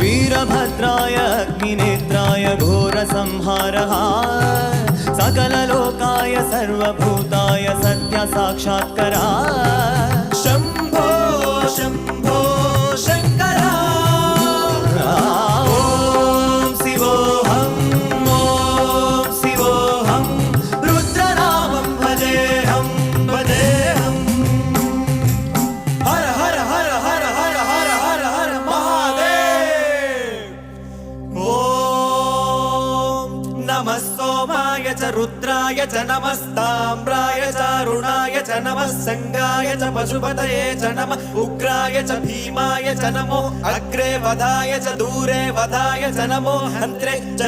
वीरभद्राय अग्निनेत्राय घोरसंहारः सकललोकाय सर्वभूताय सत्यसाक्षात्करा शम्भो शम्भो शम्भो नमः सोमाय च रुद्राय च नमस्ताम्राय च अरुणाय च नमः सङ्गाय च पशुपतये च नमः उग्राय च भीमाय च नमो अग्रे वधाय च दूरे वधाय च नमो हन्त्रे च